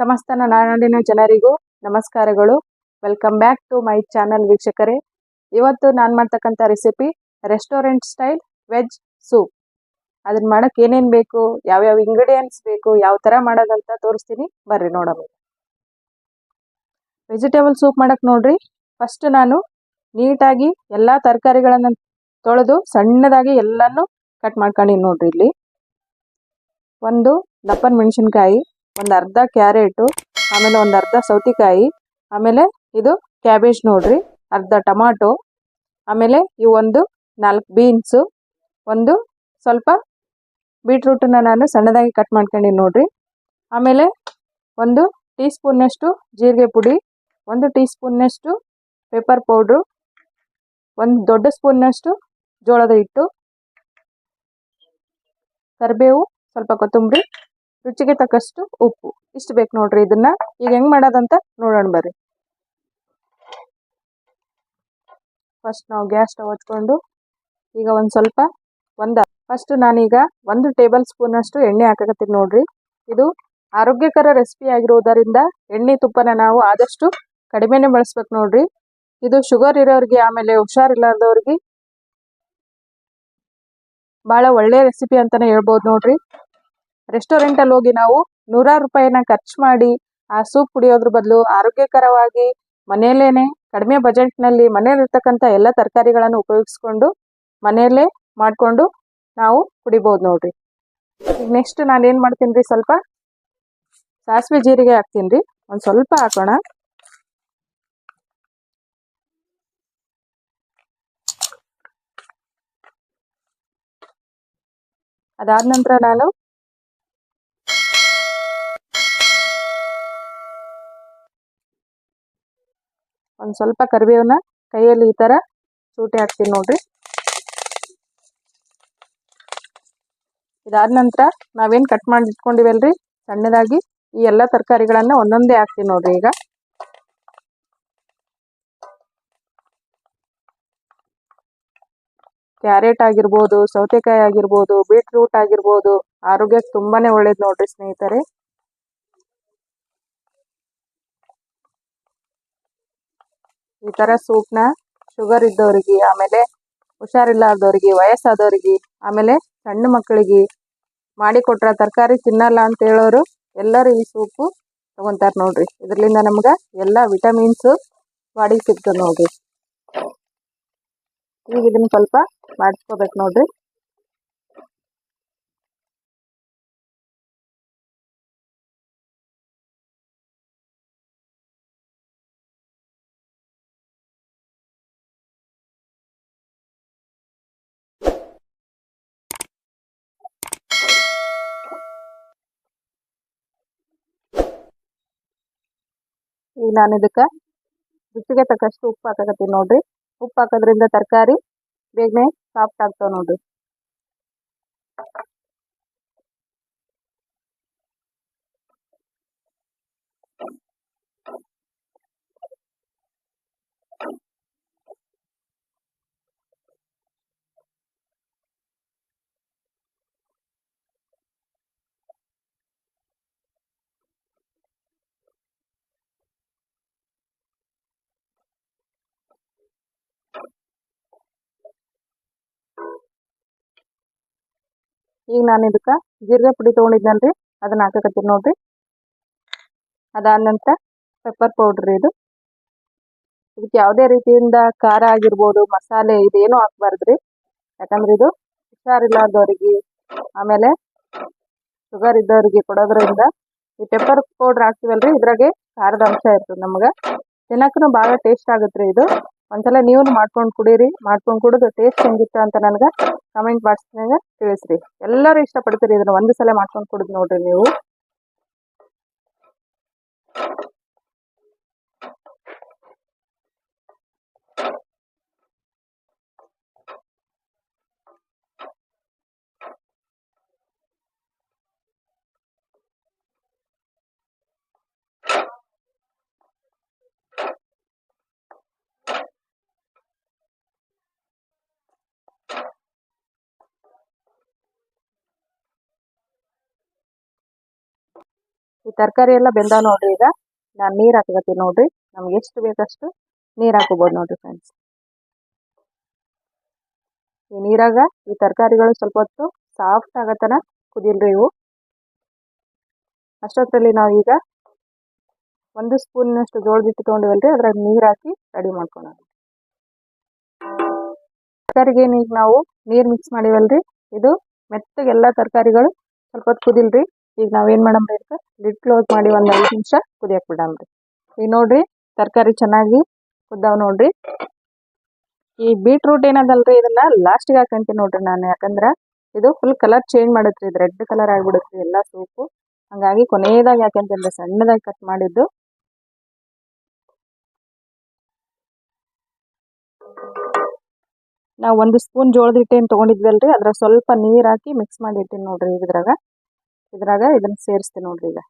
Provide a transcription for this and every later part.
ಸಮಸ್ತ ನಾಡಿನ ಜನರಿಗೂ ನಮಸ್ಕಾರಗಳು. Welcome back to my channel ವೀಕ್ಷಕರೇ. ಇವತ್ತು ನಾನು ಮಾಡ್ತಕ್ಕಂಥ recipe restaurant style veg soup ಅದನ್ನ ಮಾಡಕ್ಕೆ ಏನೇನು ಬೇಕು, ಯಾವ್ಯಾವ ಇಂಗ್ರೀಡಿಯೆಂಟ್ಸ್ ಬೇಕು, ಯಾವ ಥರ ಮಾಡೋದಂತ ತೋರಿಸ್ತೀನಿ. ಬರ್ರಿ ನೋಡೋಣ. ವೆಜಿಟೇಬಲ್ ಸೂಪ್ ಮಾಡಕ್ಕೆ ನೋಡ್ರಿ. ಫಸ್ಟ್ ನಾನು ನೀಟಾಗಿ ಎಲ್ಲ ತರಕಾರಿಗಳನ್ನು ತೊಳೆದು ಸಣ್ಣದಾಗಿ ಎಲ್ಲನೂ ಕಟ್ ಮಾಡ್ಕೊಂಡಿನಿ ನೋಡ್ರಿ ಇಲ್ಲಿ. ಒಂದು ದಪ್ಪನ ಮೆಣಸಿನ್ಕಾಯಿ ಒಂದು ಅರ್ಧ ಕ್ಯಾರೆಟು, ಆಮೇಲೆ ಒಂದು ಅರ್ಧ ಸೌತೆಕಾಯಿ, ಆಮೇಲೆ ಇದು ಕ್ಯಾಬೇಜ್ ನೋಡ್ರಿ, ಅರ್ಧ ಟಮಾಟೊ, ಆಮೇಲೆ ಇವು ಒಂದು ನಾಲ್ಕು ಬೀನ್ಸು, ಒಂದು ಸ್ವಲ್ಪ ಬೀಟ್ರೂಟನ್ನು ನಾನು ಸಣ್ಣದಾಗಿ ಕಟ್ ಮಾಡ್ಕೊಂಡಿನಿ ನೋಡ್ರಿ, ಆಮೇಲೆ ಒಂದು ಟೀ ಸ್ಪೂನ್ನಷ್ಟು ಜೀರಿಗೆ ಪುಡಿ, ಒಂದು ಟೀ ಸ್ಪೂನ್ನಷ್ಟು ಪೆಪ್ಪರ್ ಪೌಡ್ರು, ಒಂದು ದೊಡ್ಡ ಸ್ಪೂನ್ನಷ್ಟು ಜೋಳದ ಹಿಟ್ಟು, ಕರಿಬೇವು, ಸ್ವಲ್ಪ ಕೊತ್ತಂಬರಿ ರುಚಿಗೆ ತಕ್ಕಷ್ಟು ಉಪ್ಪು. ಇಷ್ಟು ಬೇಕು ನೋಡ್ರಿ ಇದನ್ನ. ಈಗ ಹೆಂಗ್ ಮಾಡೋದಂತ ನೋಡೋಣ ಬರ್ರಿ. ಫಸ್ಟ್ ನಾವು ಗ್ಯಾಸ್ ಸ್ಟವ್ ಹಚ್ಕೊಂಡು ಈಗ ಒಂದ್ ಸ್ವಲ್ಪ ಒಂದ. ಫಸ್ಟ್ ನಾನೀಗ ಒಂದು ಟೇಬಲ್ ಸ್ಪೂನ್ ಅಷ್ಟು ಎಣ್ಣೆ ಹಾಕಕತ್ತೀನಿ ನೋಡ್ರಿ. ಇದು ಆರೋಗ್ಯಕರ ರೆಸಿಪಿ ಆಗಿರೋದರಿಂದ ಎಣ್ಣೆ ತುಪ್ಪನ ನಾವು ಆದಷ್ಟು ಕಡಿಮೆನೆ ಬಳಸ್ಬೇಕು ನೋಡ್ರಿ. ಇದು ಶುಗರ್ ಇರೋರಿಗೆ ಆಮೇಲೆ ಹುಷಾರಿಲ್ಲದವ್ರಿಗೆ ಬಹಳ ಒಳ್ಳೆ ರೆಸಿಪಿ ಅಂತಾನೆ ಹೇಳ್ಬೋದು ನೋಡ್ರಿ. ರೆಸ್ಟೋರೆಂಟಲ್ಲಿ ಹೋಗಿ ನಾವು ನೂರಾರು ರೂಪಾಯಿನ ಖರ್ಚು ಮಾಡಿ ಆ ಸೂಪ್ ಕುಡಿಯೋದ್ರ ಬದಲು ಆರೋಗ್ಯಕರವಾಗಿ ಮನೆಯಲ್ಲೇನೆ ಕಡಿಮೆ ಬಜೆಟ್ನಲ್ಲಿ ಮನೇಲಿರ್ತಕ್ಕಂಥ ಎಲ್ಲ ತರಕಾರಿಗಳನ್ನು ಉಪಯೋಗಿಸ್ಕೊಂಡು ಮನೆಯಲ್ಲೇ ಮಾಡಿಕೊಂಡು ನಾವು ಕುಡಿಬೋದು ನೋಡ್ರಿ. ಈಗ ನೆಕ್ಸ್ಟ್ ನಾನು ಏನು ಮಾಡ್ತೀನಿ ರೀ ಸ್ವಲ್ಪ ಸಾಸಿವೆ ಜೀರಿಗೆ ಹಾಕ್ತೀನಿ ರೀ ಒಂದು ಸ್ವಲ್ಪ ಹಾಕೋಣ. ಅದಾದ ನಂತರ ನಾನು ಒಂದು ಸ್ವಲ್ಪ ಕರಿಬೇವನ್ನ ಕೈಯಲ್ಲಿ ಈ ಥರ ಸೂಟಿ ಹಾಕ್ತೀನಿ ನೋಡ್ರಿ. ಇದಾದ ನಂತರ ನಾವೇನು ಕಟ್ ಮಾಡಿ ಇಟ್ಕೊಂಡಿವಲ್ರಿ? ಸಣ್ಣದಾಗಿ ಈ ಎಲ್ಲ ತರಕಾರಿಗಳನ್ನು ಒಂದೊಂದೇ ಹಾಕ್ತೀನಿ ನೋಡ್ರಿ ಈಗ. ಕ್ಯಾರೆಟ್ ಆಗಿರ್ಬೋದು, ಸೌತೆಕಾಯಿ ಆಗಿರ್ಬೋದು, ಬೀಟ್ರೂಟ್ ಆಗಿರ್ಬೋದು, ಆರೋಗ್ಯಕ್ಕೆ ತುಂಬಾನೇ ಒಳ್ಳೇದು ನೋಡ್ರಿ ಸ್ನೇಹಿತರೆ. ಈ ಥರ ಸೂಪ್ನ ಶುಗರ್ ಇದ್ದವರಿಗೆ, ಆಮೇಲೆ ಹುಷಾರಿಲ್ಲಾರ್ದವ್ರಿಗೆ, ವಯಸ್ಸಾದವ್ರಿಗೆ, ಆಮೇಲೆ ಸಣ್ಣ ಮಕ್ಕಳಿಗೆ ಮಾಡಿಕೊಟ್ರ ತರಕಾರಿ ತಿನ್ನಲ್ಲ ಅಂತ ಹೇಳೋರು ಎಲ್ಲರೂ ಈ ಸೂಪು ತೊಗೊಂತಾರೆ ನೋಡ್ರಿ. ಇದರಿಂದ ನಮ್ಗೆ ಎಲ್ಲ ವಿಟಮಿನ್ಸ್ ಬಾಡಿಗೆ ಸಿಗ್ತದೆ ನೋಡ್ರಿ. ಈಗ ಇದನ್ನ ಸ್ವಲ್ಪ ಮಾಡಿಸ್ಕೋಬೇಕು ನೋಡ್ರಿ. ಈಗ ನಾನು ಇದಕ್ಕೆ ರುಚಿಗೆ ತಕ್ಕಷ್ಟು ಉಪ್ಪು ಹಾಕಕತ್ತೀನಿ ನೋಡ್ರಿ. ಉಪ್ಪು ಹಾಕೋದ್ರಿಂದ ತರಕಾರಿ ಬೇಗನೆ ಸಾಫ್ಟ್ ಆಗ್ತಾವೆ ನೋಡ್ರಿ. ಈಗ ನಾನು ಇದಕ್ಕೆ ಜೀರಿಗೆ ಪುಡಿ ತೊಗೊಂಡಿದ್ನಲ್ರಿ, ಅದನ್ನ ಹಾಕಕತ್ತೀನಿ ನೋಡ್ರಿ. ಅದಾದ ನಂತರ ಪೆಪ್ಪರ್ ಪೌಡ್ರ್ ಇದು. ಇದಕ್ಕೆ ಯಾವುದೇ ರೀತಿಯಿಂದ ಖಾರ ಆಗಿರ್ಬೋದು, ಮಸಾಲೆ ಇದೇನು ಹಾಕ್ಬಾರ್ದ್ರಿ. ಯಾಕಂದ್ರೆ ಇದು ಹುಷಾರಿಲ್ಲಾರ್ದವ್ರಿಗೆ ಆಮೇಲೆ ಶುಗರ್ ಇದ್ದವರಿಗೆ ಕೊಡೋದ್ರಿಂದ ಈ ಪೆಪ್ಪರ್ ಪೌಡ್ರ್ ಹಾಕ್ತೀವಲ್ರಿ, ಇದ್ರಾಗೆ ಖಾರದ ಅಂಶ ಇರ್ತದೆ ನಮ್ಗೆ. ತಿನ್ನಕ್ಕೂ ಭಾಳ ಟೇಸ್ಟ್ ಆಗುತ್ತೆ ರೀ ಇದು. ಒಂದ್ಸಲ ನೀವು ಮಾಡ್ಕೊಂಡು ಕುಡೀರಿ. ಮಾಡ್ಕೊಂಡು ಕುಡಿದು ಟೇಸ್ಟ್ ಹೆಂಗಿತ್ತು ಅಂತ ನನಗೆ ಕಮೆಂಟ್ ಬಾಕ್ಸ್ನಾಗ ತಿಳಿಸ್ರಿ. ಎಲ್ಲರೂ ಇಷ್ಟಪಡ್ತೀರಿ ಇದನ್ನು ಒಂದು ಸಲ ಮಾಡ್ಕೊಂಡು ಕುಡಿದು ನೋಡಿರಿ ನೀವು. ಈ ತರಕಾರಿ ಎಲ್ಲ ಬೆಂದ ನೋಡ್ರಿ ಈಗ. ನಾನು ನೀರು ಹಾಕಕತ್ತೀನಿ ನೋಡ್ರಿ. ನಮ್ಗೆ ಎಷ್ಟು ಬೇಕಷ್ಟು ನೀರು ಹಾಕೋಬೋದು ನೋಡ್ರಿ ಫ್ರೆಂಡ್ಸ್ ಈ ನೀರಾಗ ಈ ತರಕಾರಿಗಳು ಸ್ವಲ್ಪ ಹೊತ್ತು ಸಾಫ್ಟ್ ಆಗತನ ಕುದಿಲ್ರಿ ಇವು. ಅಷ್ಟೊತ್ತರಲ್ಲಿ ನಾವು ಈಗ ಒಂದು ಸ್ಪೂನ್ನಷ್ಟು ಜೋಳದ ಹಿಟ್ಟು ತೊಗೊಂಡಿವಲ್ರಿ. ಅದ್ರಾಗ ನೀರು ಹಾಕಿ ರೆಡಿ ಮಾಡ್ಕೊಳ್ಳೋಣ ತರಕಾರಿಗೆ ಈಗ ನಾವು ನೀರು ಮಿಕ್ಸ್ ಮಾಡಿವಲ್ರಿ. ಇದು ಮೆತ್ತಗೆ ಎಲ್ಲ ತರಕಾರಿಗಳು ಸ್ವಲ್ಪ ಹೊತ್ತು ಕುದಿಲ್ರಿ. ಈಗ ನಾವೇನು ಮಾಡಮ್ರಿ ಇದಕ್ಕೆ? ಲಿಡ್ ಕ್ಲೋಸ್ ಮಾಡಿ ಒಂದು ಐದು ನಿಮಿಷ ಕುದಿಯಕ್ಕೆ ಬಿಡಮ್ರಿ ಈಗ ನೋಡ್ರಿ, ತರಕಾರಿ ಚೆನ್ನಾಗಿ ಕುದ್ದಾವ್ ನೋಡ್ರಿ. ಈ ಬೀಟ್ರೂಟ್ ಏನದಲ್ರಿ ಇದನ್ನ? ಲಾಸ್ಟಿಗೆ ಹಾಕಂತೀನಿ ನೋಡ್ರಿ ನಾನು. ಯಾಕಂದ್ರೆ ಇದು ಫುಲ್ ಕಲರ್ ಚೇಂಜ್ ಮಾಡುತ್ತೆ ಇದು ರೆಡ್ ಕಲರ್ ಆಗಿಬಿಡುತ್ತೆ ಎಲ್ಲ ಸೂಪು. ಹಂಗಾಗಿ ಕೊನೆಯದಾಗಿ ಯಾಕಂತಂದ್ರೆ ಸಣ್ಣದಾಗಿ ಕಟ್ ಮಾಡಿದ್ದು. ನಾವು ಒಂದು ಸ್ಪೂನ್ ಜೋಳದ ಹಿಟ್ಟೇನು ತೊಗೊಂಡಿದ್ವಲ್ರಿ ಅದ್ರ ಸ್ವಲ್ಪ ನೀರು ಹಾಕಿ ಮಿಕ್ಸ್ ಮಾಡಿ ಇಟ್ಟಿನಿ ನೋಡ್ರಿ ಇದ್ರಾಗ. ಇದ್ರಾಗ ಇದನ್ನ ಸೇರಿಸ್ತೀನಿ ನೋಡ್ರಿ ಈಗ.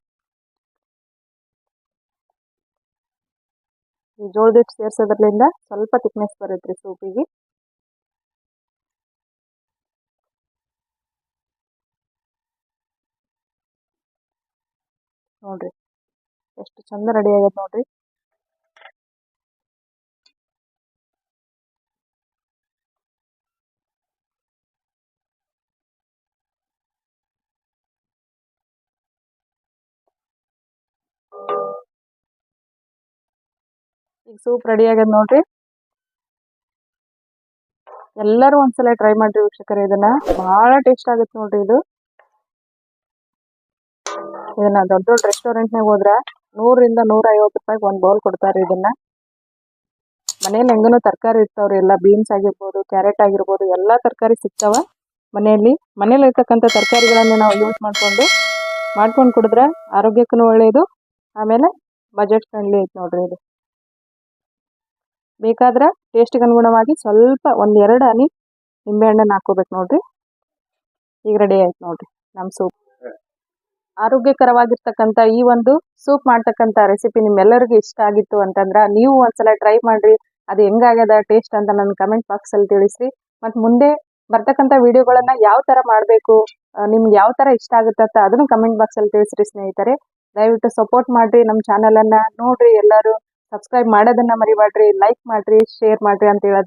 ಈ ಜೋಳದ ಹಿಟ್ಟು ಸೇರ್ಸೋದ್ರಲಿಂದ ಸ್ವಲ್ಪ ತಿಕ್ನೆಸ್ ಬರುತ್ತೆ ರೀ ಸೂಪಿಗೆ. ನೋಡ್ರಿ, ಎಷ್ಟು ಚಂದ ರೆಡಿ ಆಗೈತೆ ನೋಡ್ರಿ. ಈಗ ಸೂಪ್ ರೆಡಿ ಆಗ್ಯದ ನೋಡ್ರಿ. ಎಲ್ಲರೂ ಒಂದ್ಸಲ ಟ್ರೈ ಮಾಡ್ರಿ ವೀಕ್ಷಕರೇ, ಇದನ್ನ ಬಹಳ ಟೇಸ್ಟ್ ಆಗುತ್ತೆ ನೋಡ್ರಿ ಇದು. ಇದನ್ನ ದೊಡ್ಡ ದೊಡ್ಡ ರೆಸ್ಟೋರೆಂಟ್ನಾಗ ಹೋದ್ರ ನೂರಿಂದ ನೂರ ಐವತ್ತು ರೂಪಾಯಿಗೆ ಒಂದು ಬೌಲ್ ಕೊಡ್ತಾರೆ ಇದನ್ನ. ಮನೇಲಿ ಹೆಂಗನು ತರಕಾರಿ ಇರ್ತಾವ್ರಿ, ಎಲ್ಲ ಬೀನ್ಸ್ ಆಗಿರ್ಬೋದು ಕ್ಯಾರೆಟ್ ಆಗಿರ್ಬೋದು, ಎಲ್ಲ ತರಕಾರಿ ಸಿಗ್ತಾವ ಮನೆಯಲ್ಲಿ ಮನೇಲಿ ಇರ್ತಕ್ಕಂಥ ತರಕಾರಿಗಳನ್ನ ನಾವು ಯೂಸ್ ಮಾಡ್ಕೊಂಡು ಮಾಡ್ಕೊಂಡು ಕುಡಿದ್ರೆ ಆರೋಗ್ಯಕ್ಕೂ ಒಳ್ಳೆಯದು ಆಮೇಲೆ ಬಜೆಟ್ ಫ್ರೆಂಡ್ಲಿ ಐತೆ ನೋಡ್ರಿ ಇದು. ಬೇಕಾದ್ರೆ ಟೇಸ್ಟಿಗೆ ಅನುಗುಣವಾಗಿ ಸ್ವಲ್ಪ ಒಂದು ಎರಡು ಹನಿ ನಿಂಬೆಹಣ್ಣನ್ನು ಹಾಕೋಬೇಕು ನೋಡ್ರಿ. ಈಗ ರೆಡಿ ಆಯ್ತು ನೋಡ್ರಿ ನಮ್ಮ ಸೂಪ್ ಆರೋಗ್ಯಕರವಾಗಿರ್ತಕ್ಕಂಥ ಈ ಒಂದು ಸೂಪ್ ಮಾಡ್ತಕ್ಕಂಥ ರೆಸಿಪಿ ನಿಮ್ಮೆಲ್ಲರಿಗೂ ಇಷ್ಟ ಆಗಿತ್ತು ಅಂತಂದ್ರೆ ನೀವು ಒಂದ್ಸಲ ಟ್ರೈ ಮಾಡ್ರಿ. ಅದು ಹೆಂಗಾಗ್ಯದ ಟೇಸ್ಟ್ ಅಂತ ನನ್ನ ಕಮೆಂಟ್ ಬಾಕ್ಸಲ್ಲಿ ತಿಳಿಸ್ರಿ. ಮತ್ತು ಮುಂದೆ ಬರ್ತಕ್ಕಂಥ ವಿಡಿಯೋಗಳನ್ನ ಯಾವ ಥರ ಮಾಡಬೇಕು ನಿಮ್ಗೆ ಯಾವ ಥರ ಇಷ್ಟ ಆಗುತ್ತೆ ಅಂತ ಅದನ್ನು ಕಮೆಂಟ್ ಬಾಕ್ಸಲ್ಲಿ ತಿಳಿಸ್ರಿ ಸ್ನೇಹಿತರೆ. ದಯವಿಟ್ಟು ಸಪೋರ್ಟ್ ಮಾಡಿರಿ ನಮ್ಮ ಚಾನಲನ್ನು ನೋಡ್ರಿ ಎಲ್ಲರೂ. ಸಬ್ಸ್ಕ್ರೈಬ್ ಮಾಡೋದನ್ನ ಮರಿಬೇಡ್ರಿ ಲೈಕ್ ಮಾಡ್ರಿ ಶೇರ್ ಮಾಡ್ರಿ ಅಂತ ಹೇಳೋದು.